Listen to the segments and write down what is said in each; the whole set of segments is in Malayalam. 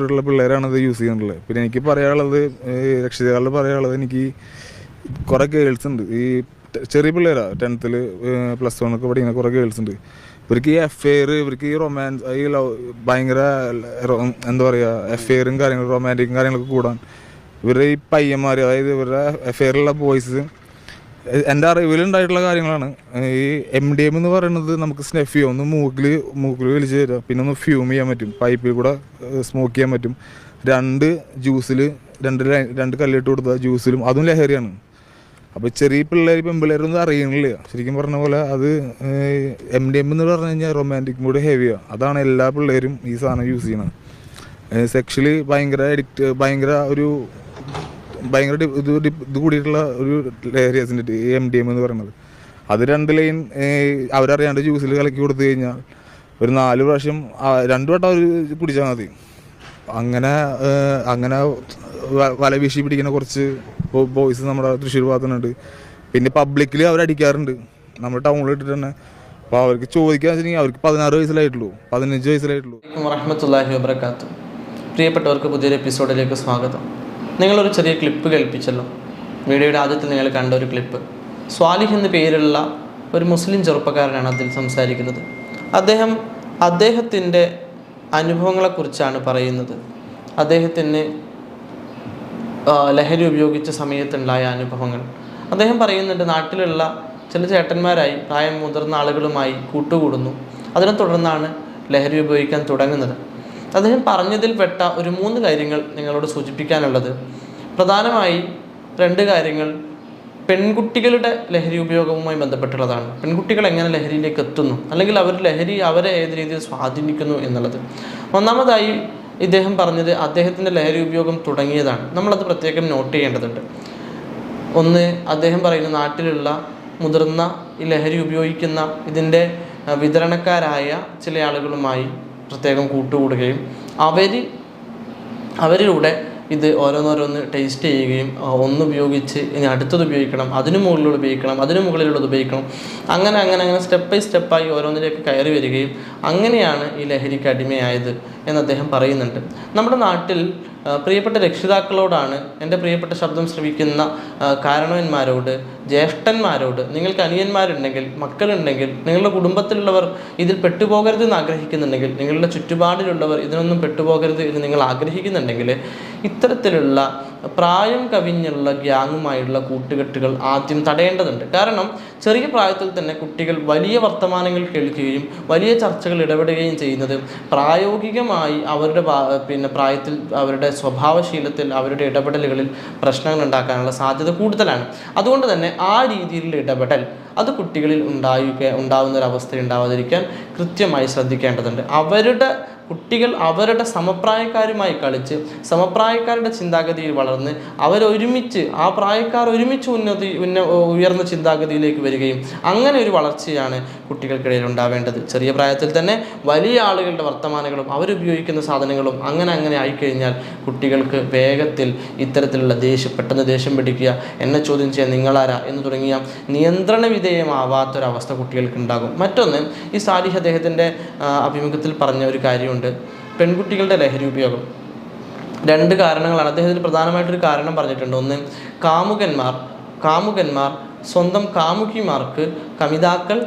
തൊട്ടുള്ള പിള്ളേരാണ് ഇത് യൂസ് ചെയ്യുന്നുള്ളത് പിന്നെ എനിക്ക് പറയാനുള്ളത് രക്ഷിതാക്കളുടെ പറയാനുള്ളത് എനിക്ക് കുറേ ഗേൾസ് ഉണ്ട്. ഈ ചെറിയ പിള്ളേരാണ് ടെൻത്തിൽ പ്ലസ് വൺ ഒക്കെ പഠിക്കുന്ന കുറേ ഗേൾസ് ഉണ്ട്. ഇവർക്ക് ഈ അഫെയർ ഇവർക്ക് ഈ റൊമാൻസ് ഈ ലവ് ഭയങ്കര എന്താ പറയുക അഫെയറും കാര്യങ്ങളും റൊമാന്റിക്കും കാര്യങ്ങളൊക്കെ കൂടാൻ. ഇവരുടെ ഈ പയ്യന്മാർ അതായത് ഇവരുടെ അഫെയറിലുള്ള ബോയ്സ് എന്റെ അറിവിലുണ്ടായിട്ടുള്ള കാര്യങ്ങളാണ്. ഈ എം ഡി എം എന്ന് പറയുന്നത് നമുക്ക് സ്നെഫ് ചെയ്യാം ഒന്ന് മൂക്കിൽ മൂക്കിൽ വലിച്ചു തരാം പിന്നെ ഒന്ന് ഫ്യൂം ചെയ്യാൻ പറ്റും. പൈപ്പിൽ കൂടെ സ്മോക്ക് ചെയ്യാൻ പറ്റും. രണ്ട് ജ്യൂസിൽ രണ്ട് രണ്ട് കല്ലിട്ട് കൊടുത്ത ജ്യൂസിലും അതും ലഹരിയാണ്. അപ്പോൾ ചെറിയ പിള്ളേർ പെമ്പിള്ളേരൊന്നും അറിയണില്ല ശരിക്കും പറഞ്ഞ പോലെ അത് എം ഡി എം എന്ന് പറഞ്ഞു കഴിഞ്ഞാൽ റൊമാന്റിക് മൂഡ് ഹെവിയാണ് അതാണ് എല്ലാ പിള്ളേരും ഈ സാധനം യൂസ് ചെയ്യുന്നത്. സെക്ഷലി ഭയങ്കര അഡിക്റ്റ് ഭയങ്കര ഒരു ഭയങ്കര ഇത് കൂടിയിട്ടുള്ള ഒരു ലഹരിയാസിന്റെ എം ഡി എം എന്ന് പറയുന്നത്. അത് രണ്ട് ലൈൻ അവരറിയാണ്ട് ജ്യൂസിൽ കലക്കി കൊടുത്തു കഴിഞ്ഞാൽ ഒരു നാല് പ്രാവശ്യം രണ്ടു വട്ടം അവർ കുടിച്ചാൽ മതി. അങ്ങനെ അങ്ങനെ വല വീശി പിടിക്കുന്ന കുറച്ച് ബോയ്സ് നമ്മുടെ തൃശ്ശൂർ ഭാഗത്തുനിന്നുണ്ട്. പിന്നെ പബ്ലിക്കിൽ അവരടിക്കാറുണ്ട് നമ്മുടെ ടൗണിൽ ഇട്ടിട്ട് തന്നെ. അപ്പോൾ അവർക്ക് ചോദിക്കാന്ന് വെച്ചിട്ടുണ്ടെങ്കിൽ അവർക്ക് പതിനാറ് വയസ്സിലായിട്ടുള്ളൂ. പതിനഞ്ച് വയസ്സിലായിട്ടുള്ളൂ. വറഹമത്തല്ലാഹി വബർക്കാത്തു പ്രിയപ്പെട്ടവർക്ക് പുതിയൊരു എപ്പിസോഡിലേക്ക് സ്വാഗതം. നിങ്ങളൊരു ചെറിയ ക്ലിപ്പ് കേൾപ്പിച്ചല്ലോ. വീഡിയോയുടെ ആദ്യത്തിൽ നിങ്ങൾ കണ്ട ഒരു ക്ലിപ്പ് സ്വാലിഹ് എന്ന പേരുള്ള ഒരു മുസ്ലിം ചെറുപ്പക്കാരനാണ് അതിൽ സംസാരിക്കുന്നത്. അദ്ദേഹം അദ്ദേഹത്തിന്റെ അനുഭവങ്ങളെക്കുറിച്ചാണ് പറയുന്നത്. അദ്ദേഹത്തിന് ലഹരി ഉപയോഗിച്ച സമയത്തുണ്ടായ അനുഭവങ്ങൾ. അദ്ദേഹം പറയുന്നുണ്ട് നാട്ടിലുള്ള ചില ചേട്ടന്മാരായി പ്രായം മുതിർന്ന ആളുകളുമായി കൂട്ടുകൂടുന്നു. അതിനെ തുടർന്നാണ് ലഹരി ഉപയോഗിക്കാൻ തുടങ്ങുന്നത്. അദ്ദേഹം പറഞ്ഞതിൽ പെട്ട ഒരു മൂന്ന് കാര്യങ്ങൾ നിങ്ങളോട് സൂചിപ്പിക്കാനുള്ളത്. പ്രധാനമായി രണ്ട് കാര്യങ്ങൾ പെൺകുട്ടികളുടെ ലഹരി ഉപയോഗവുമായി ബന്ധപ്പെട്ടുള്ളതാണ്. പെൺകുട്ടികൾ എങ്ങനെ ലഹരിയിലേക്ക് എത്തുന്നു? അല്ലെങ്കിൽ അവർ ലഹരി അവരെ ഏത് രീതിയിൽ സ്വാധീനിക്കുന്നു എന്നുള്ളത്. ഒന്നാമതായി ഇദ്ദേഹം പറഞ്ഞത് അദ്ദേഹത്തിന്റെ ലഹരി ഉപയോഗം തുടങ്ങിയതാണ്. നമ്മളത് പ്രത്യേകം നോട്ട് ചെയ്യേണ്ടതുണ്ട്. ഒന്ന് അദ്ദേഹം പറയുന്ന നാട്ടിലുള്ള മുതിർന്ന ഈ ലഹരി ഉപയോഗിക്കുന്ന ഇതിന്റെ വിതരണക്കാരായ ചില ആളുകളുമായി പ്രത്യേകം കൂട്ടുകൂടുകയും അവർ അവരിലൂടെ ഇത് ഓരോന്നോരോന്ന് ടേസ്റ്റ് ചെയ്യുകയും ഒന്ന് ഉപയോഗിച്ച് ഇനി അടുത്തത് ഉപയോഗിക്കണം അതിന് മുകളിലുള്ളത് ഉപയോഗിക്കണം അതിന് മുകളിലുള്ളത് ഉപയോഗിക്കണം. അങ്ങനെ അങ്ങനെ അങ്ങനെ സ്റ്റെപ്പ് ബൈ സ്റ്റെപ്പായി ഓരോന്നിലേക്ക് കയറി വരികയും അങ്ങനെയാണ് ഈ ലഹരിക്ക് അടിമയായത് എന്ന് അദ്ദേഹം പറയുന്നുണ്ട്. നമ്മുടെ നാട്ടിൽ പ്രിയപ്പെട്ട രക്ഷിതാക്കളോടാണ് എന്റെ പ്രിയപ്പെട്ട ശബ്ദം ശ്രവിക്കുന്ന കാരണവന്മാരോട് ജ്യേഷ്ഠന്മാരോട് നിങ്ങൾക്ക് അനിയന്മാരുണ്ടെങ്കിൽ മക്കളുണ്ടെങ്കിൽ നിങ്ങളുടെ കുടുംബത്തിലുള്ളവർ ഇതിൽ പെട്ടുപോകരുത് എന്ന് ആഗ്രഹിക്കുന്നുണ്ടെങ്കിൽ നിങ്ങളുടെ ചുറ്റുപാടിലുള്ളവർ ഇതിനൊന്നും പെട്ടുപോകരുത് എന്ന് നിങ്ങൾ ആഗ്രഹിക്കുന്നുണ്ടെങ്കിൽ ഇത്തരത്തിലുള്ള പ്രായം കവിഞ്ഞുള്ള ഗ്യാങ്ങുമായുള്ള കൂട്ടുകെട്ടുകൾ ആദ്യം തടയേണ്ടതുണ്ട്. കാരണം ചെറിയ പ്രായത്തിൽ തന്നെ കുട്ടികൾ വലിയ വർത്തമാനങ്ങൾ കേൾക്കുകയും വലിയ ചർച്ചകൾ ഇടപെടുകയും ചെയ്യുന്നത് പ്രായോഗികമായി അവരുടെ പിന്നെ പ്രായത്തിൽ അവരുടെ സ്വഭാവശീലത്തിൽ അവരുടെ ഇടപെടലുകളിൽ പ്രശ്നങ്ങൾ ഉണ്ടാക്കാനുള്ള സാധ്യത കൂടുതലാണ്. അതുകൊണ്ട് തന്നെ ആ രീതിയിലുള്ള ഇടപെടൽ അത് കുട്ടികളിൽ ഉണ്ടായിരിക്ക ഉണ്ടാവുന്ന ഒരു ഉണ്ടാവാതിരിക്കാൻ കൃത്യമായി ശ്രദ്ധിക്കേണ്ടതുണ്ട്. അവരുടെ കുട്ടികൾ അവരുടെ സമപ്രായക്കാരുമായി കളിച്ച് സമപ്രായക്കാരുടെ ചിന്താഗതിയിൽ വളർന്ന് അവരൊരുമിച്ച് ആ പ്രായക്കാർ ഒരുമിച്ച് ഉന്നതി ഉന്ന ഉയർന്ന ചിന്താഗതിയിലേക്ക് വരികയും അങ്ങനെ ഒരു വളർച്ചയാണ് കുട്ടികൾക്കിടയിൽ ഉണ്ടാവേണ്ടത്. ചെറിയ പ്രായത്തിൽ തന്നെ വലിയ ആളുകളുടെ വർത്തമാനങ്ങളും അവരുപയോഗിക്കുന്ന സാധനങ്ങളും അങ്ങനെ അങ്ങനെ ആയിക്കഴിഞ്ഞാൽ കുട്ടികൾക്ക് വേഗത്തിൽ ഇത്തരത്തിലുള്ള ദേഷ്യം പെട്ടെന്ന് ദേഷ്യം പിടിക്കുക എന്നെ ചോദ്യം ചെയ്യാൻ നിങ്ങളാരാ എന്ന് തുടങ്ങിയ നിയന്ത്രണ വിധേയമാവാത്തൊരവസ്ഥ കുട്ടികൾക്ക് ഉണ്ടാകും മറ്റൊന്ന് ഈ സാലിഹ് അദ്ദേഹത്തിന്റെ അഭിമുഖത്തിൽ പറഞ്ഞ ഒരു കാര്യമുണ്ട്. പെൺകുട്ടികളുടെ ലഹരി ഉപയോഗം രണ്ട് കാരണങ്ങളാണ്. അദ്ദേഹത്തിന് പ്രധാനമായിട്ടൊരു കാരണം പറഞ്ഞിട്ടുണ്ട്. ഒന്ന് കാമുകന്മാർ കാമുകന്മാർ സ്വന്തം കാമുകിമാർക്ക് കമിതാക്കൾ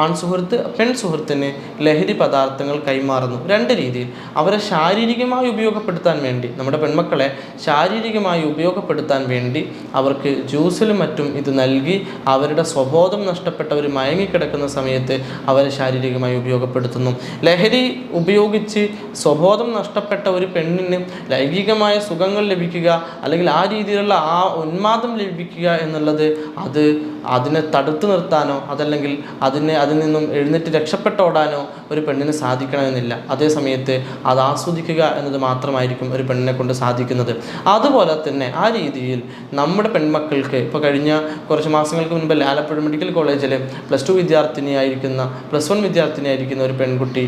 ആൺ സുഹൃത്ത് പെൺ സുഹൃത്തിന് ലഹരി പദാർത്ഥങ്ങൾ കൈമാറുന്നു. രണ്ട് രീതിയിൽ. അവരെ ശാരീരികമായി ഉപയോഗപ്പെടുത്താൻ വേണ്ടി നമ്മുടെ പെൺമക്കളെ ശാരീരികമായി ഉപയോഗപ്പെടുത്താൻ വേണ്ടി അവർക്ക് ജ്യൂസിലും മറ്റും ഇത് നൽകി അവരുടെ സ്വബോധം നഷ്ടപ്പെട്ടവർ മയങ്ങിക്കിടക്കുന്ന സമയത്ത് അവരെ ശാരീരികമായി ഉപയോഗപ്പെടുത്തുന്നു. ലഹരി ഉപയോഗിച്ച് സ്വബോധം നഷ്ടപ്പെട്ട ഒരു പെണ്ണിന് ലൈംഗികമായ സുഖങ്ങൾ ലഭിക്കുക അല്ലെങ്കിൽ ആ രീതിയിലുള്ള ആ ഉന്മാദം ലഭിക്കുക എന്നുള്ളത് അത് അതിനെ തടുത്തു നിർത്താനോ അതല്ലെങ്കിൽ അതിനെ അതിൽ നിന്നും എഴുന്നേറ്റ് രക്ഷപ്പെട്ടോടാനോ ഒരു പെണ്ണിന് സാധിക്കണമെന്നില്ല. അതേ സമയത്ത് അത് ആസ്വദിക്കുക എന്നത് മാത്രമായിരിക്കും ഒരു പെണ്ണിനെ കൊണ്ട് സാധിക്കുന്നത്. അതുപോലെ തന്നെ ആ രീതിയിൽ നമ്മുടെ പെൺമക്കൾക്ക് ഇപ്പോൾ കഴിഞ്ഞ കുറച്ച് മാസങ്ങൾക്ക് മുൻപ് ആലപ്പുഴ മെഡിക്കൽ കോളേജിലെ പ്ലസ് ടു വിദ്യാർത്ഥിനിയായിരിക്കുന്ന പ്ലസ് വൺ വിദ്യാർത്ഥിനിയായിരിക്കുന്ന ഒരു പെൺകുട്ടി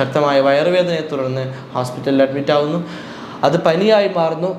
ശക്തമായ വയറുവേദനയെ തുടർന്ന് ഹോസ്പിറ്റലിൽ അഡ്മിറ്റ് ആവുന്നു അത് പനിയായി മാറുന്നു.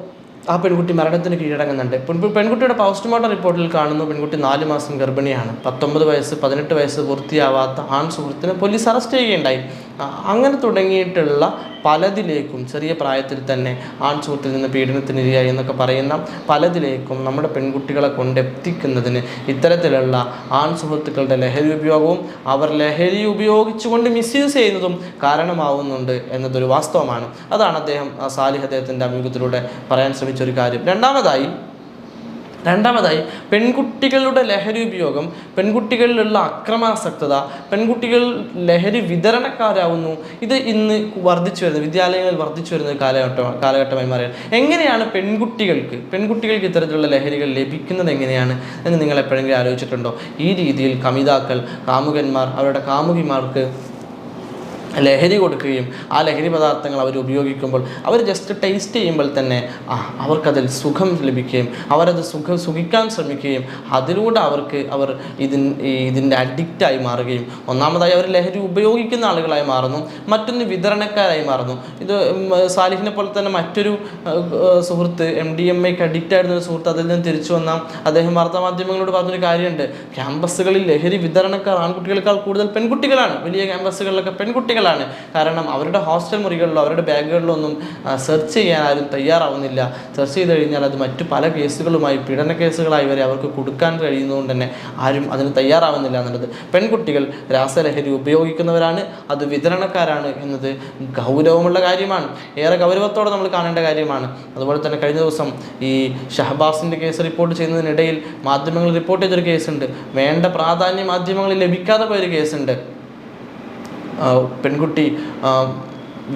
ആ പെൺകുട്ടി മരണത്തിന് കീഴടങ്ങുന്നുണ്ട്. പെൺകുട്ടിയുടെ പോസ്റ്റ്മോർട്ടം റിപ്പോർട്ടിൽ കാണുന്നു പെൺകുട്ടി നാല് മാസം ഗർഭിണിയാണ്. പത്തൊമ്പത് വയസ്സ് പതിനെട്ട് വയസ്സ് പൂർത്തിയാവാത്ത ആൺ സുഹൃത്തിനെ പോലീസ് അറസ്റ്റ് ചെയ്യുകയുണ്ടായി. അങ്ങനെ തുടങ്ങിയിട്ടുള്ള പലതിലേക്കും ചെറിയ പ്രായത്തിൽ തന്നെ ആൺ സുഹൃത്തിൽ നിന്ന് പീഡനത്തിനിരയായി എന്നൊക്കെ പറയുന്ന പലതിലേക്കും നമ്മുടെ പെൺകുട്ടികളെ കൊണ്ടെത്തിക്കുന്നതിന് ഇത്തരത്തിലുള്ള ആൺ സുഹൃത്തുക്കളുടെ ലഹരി ഉപയോഗവും അവർ ലഹരി ഉപയോഗിച്ചുകൊണ്ട് മിസ്യൂസ് ചെയ്യുന്നതും കാരണമാവുന്നുണ്ട് എന്നതൊരു വാസ്തവമാണ്. അതാണ് അദ്ദേഹം സാലിഹ് അദ്ദേഹത്തിന്റെ അഭിമുഖത്തിലൂടെ പറയാൻ ശ്രമിച്ച ഒരു കാര്യം. രണ്ടാമതായി രണ്ടാമതായി പെൺകുട്ടികളുടെ ലഹരി ഉപയോഗം പെൺകുട്ടികളിലുള്ള അക്രമാസക്തത പെൺകുട്ടികൾ ലഹരി വിതരണക്കാരാവുന്നു. ഇത് ഇന്ന് വർദ്ധിച്ചു വരുന്നത് വിദ്യാലയങ്ങളിൽ വർദ്ധിച്ചു വരുന്ന കാലഘട്ടം കാലഘട്ടമായി മാറിയത്. എങ്ങനെയാണ് പെൺകുട്ടികൾക്ക് പെൺകുട്ടികൾക്ക് ഇത്തരത്തിലുള്ള ലഹരികൾ ലഭിക്കുന്നത് എങ്ങനെയാണ് എന്ന് നിങ്ങൾ എപ്പോഴെങ്കിലും ആലോചിച്ചിട്ടുണ്ടോ? ഈ രീതിയിൽ കമിതാക്കൾ കാമുകന്മാർ അവരുടെ കാമുകിമാർക്ക് ലഹരി കൊടുക്കുകയും ആ ലഹരി പദാർത്ഥങ്ങൾ അവർ ഉപയോഗിക്കുമ്പോൾ അവർ ജസ്റ്റ് ടേസ്റ്റ് ചെയ്യുമ്പോൾ തന്നെ അവർക്കതിൽ സുഖം ലഭിക്കുകയും അവരത് സുഖം സുഖിക്കാൻ ശ്രമിക്കുകയും അതിലൂടെ അവർക്ക് അവർ ഇതിൻ ഇതിന്റെ അഡിക്റ്റായി മാറുകയും ഒന്നാമതായി അവർ ലഹരി ഉപയോഗിക്കുന്ന ആളുകളായി മാറുന്നു മറ്റൊന്ന് വിതരണക്കാരായി മാറുന്നു. ഇത് സാലിഹിനെ പോലെ തന്നെ മറ്റൊരു സുഹൃത്ത് എം ഡി എം എക്ക് അഡിക്റ്റ് ആയിരുന്ന ഒരു സുഹൃത്ത് അതിൽ നിന്ന് തിരിച്ചു വന്ന അദ്ദേഹം വാർത്താമാധ്യമങ്ങളോട് പറഞ്ഞൊരു കാര്യമുണ്ട്. ക്യാമ്പസുകളിൽ ലഹരി വിതരണക്കാർ ആൺകുട്ടികളെക്കാൾ കൂടുതൽ പെൺകുട്ടികളാണ്. വലിയ ക്യാമ്പസുകളിലൊക്കെ പെൺകുട്ടികളാണ്. കാരണം അവരുടെ ഹോസ്റ്റൽ മുറികളിലോ അവരുടെ ബാഗുകളിലോ ഒന്നും സെർച്ച് ചെയ്യാൻ ആരും തയ്യാറാവുന്നില്ല. സെർച്ച് ചെയ്ത് കഴിഞ്ഞാൽ അത് മറ്റു പല കേസുകളുമായി പീഡന കേസുകളായി വരെ അവർക്ക് കൊടുക്കാൻ കഴിയുന്നതുകൊണ്ട് തന്നെ ആരും അതിന് തയ്യാറാവുന്നില്ല എന്നുള്ളത്. പെൺകുട്ടികൾ രാസലഹരി ഉപയോഗിക്കുന്നവരാണ് അത് വിതരണക്കാരാണ് എന്നത് ഗൗരവമുള്ള കാര്യമാണ്. ഏറെ ഗൗരവത്തോടെ നമ്മൾ കാണേണ്ട കാര്യമാണ്. അതുപോലെ തന്നെ കഴിഞ്ഞ ദിവസം ഈ ഷഹബാസിന്റെ കേസ് റിപ്പോർട്ട് ചെയ്യുന്നതിനിടയിൽ മാധ്യമങ്ങൾ റിപ്പോർട്ട് ചെയ്തൊരു കേസുണ്ട്. വേണ്ട പ്രാധാന്യം മാധ്യമങ്ങളിൽ ലഭിക്കാതെ പോയൊരു കേസുണ്ട്. ആ, പെൺകുട്ടി ആ,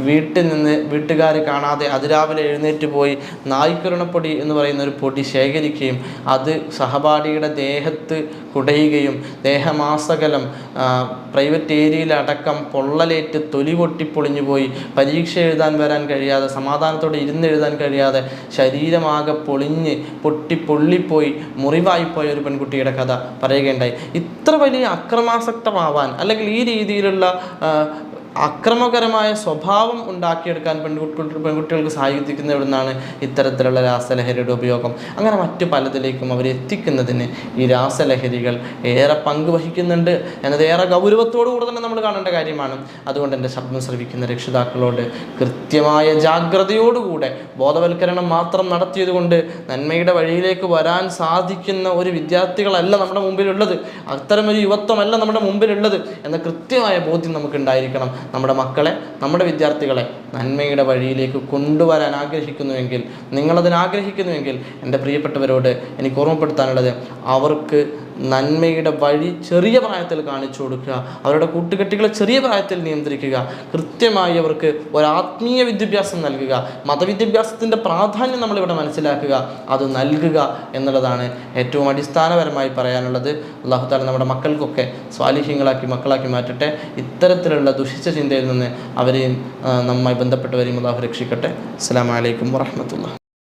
വീട്ടിൽ നിന്ന് വീട്ടുകാർ കാണാതെ അതിരാവിലെ എഴുന്നേറ്റ് പോയി നായ്ക്കുരണപ്പൊടി എന്ന് പറയുന്ന ഒരു പൊടി ശേഖരിക്കുകയും അത് സഹപാഠിയുടെ ദേഹത്ത് കുടയുകയും ദേഹമാസകലം പ്രൈവറ്റ് ഏരിയയിലടക്കം പൊള്ളലേറ്റ് തൊലി പൊട്ടിപ്പൊളിഞ്ഞു പോയി. പരീക്ഷ എഴുതാൻ വരാൻ കഴിയാതെ സമാധാനത്തോടെ ഇരുന്നെഴുതാൻ കഴിയാതെ ശരീരമാകെ പൊളിഞ്ഞ് പൊട്ടി പൊള്ളിപ്പോയി മുറിവായിപ്പോയ ഒരു പെൺകുട്ടിയുടെ കഥ പറയുകയുണ്ടായി. ഇത്ര വലിയ അക്രമാസക്തമാവാൻ അല്ലെങ്കിൽ ഈ രീതിയിലുള്ള അക്രമകരമായ സ്വഭാവം ഉണ്ടാക്കിയെടുക്കാൻ പെൺകുട്ടി പെൺകുട്ടികൾക്ക് സാധിക്കുന്ന എവിടുന്നാണ് ഇത്തരത്തിലുള്ള രാസലഹരിയുടെ ഉപയോഗം? അങ്ങനെ മറ്റു പലതിലേക്കും അവരെ എത്തിക്കുന്നതിന് ഈ രാസലഹരികൾ ഏറെ പങ്ക് വഹിക്കുന്നുണ്ട് എന്നത് ഏറെ ഗൗരവത്തോടു കൂടെ തന്നെ നമ്മൾ കാണേണ്ട കാര്യമാണ്. അതുകൊണ്ട് എന്റെ ശബ്ദം ശ്രവിക്കുന്ന രക്ഷിതാക്കളോട് കൃത്യമായ ജാഗ്രതയോടുകൂടെ ബോധവൽക്കരണം മാത്രം നടത്തിയതുകൊണ്ട് നന്മയുടെ വഴിയിലേക്ക് വരാൻ സാധിക്കുന്ന ഒരു വിദ്യാർത്ഥികളല്ല നമ്മുടെ മുമ്പിലുള്ളത്. അത്തരമൊരു യുവത്വമല്ല നമ്മുടെ മുമ്പിലുള്ളത് എന്ന കൃത്യമായ ബോധ്യം നമുക്ക് ഉണ്ടായിരിക്കണം നമ്മുടെ മക്കളെ നമ്മുടെ വിദ്യാർത്ഥികളെ നന്മയുടെ വഴിയിലേക്ക് കൊണ്ടുവരാൻ ആഗ്രഹിക്കുന്നുവെങ്കിൽ നിങ്ങളതിന് ആഗ്രഹിക്കുന്നുവെങ്കിൽ എന്റെ പ്രിയപ്പെട്ടവരോട് എനിക്ക് ഓർമ്മപ്പെടുത്താനുള്ളത് അവർക്ക് നന്മയുടെ വഴി ചെറിയ പ്രായത്തിൽ കാണിച്ചു കൊടുക്കുക. അവരുടെ കൂട്ടുകെട്ടികളെ ചെറിയ പ്രായത്തിൽ നിയന്ത്രിക്കുക. കൃത്യമായി അവർക്ക് ഒരാത്മീയ വിദ്യാഭ്യാസം നൽകുക. മതവിദ്യാഭ്യാസത്തിന്റെ പ്രാധാന്യം നമ്മളിവിടെ മനസ്സിലാക്കുക. അത് നൽകുക എന്നുള്ളതാണ് ഏറ്റവും അടിസ്ഥാനപരമായി പറയാനുള്ളത്. അള്ളാഹു താല നമ്മുടെ മക്കൾക്കൊക്കെ സ്വാലിഹ്യങ്ങളാക്കി മക്കളാക്കി മാറ്റട്ടെ. ഇത്തരത്തിലുള്ള ദുഷിച്ച ചിന്തയിൽ നിന്ന് അവരെയും നമ്മുമായി ബന്ധപ്പെട്ടവരെയും അള്ളാഹു രക്ഷിക്കട്ടെ. അസ്സാം വലൈക്കും വാഹമത്തുള്ള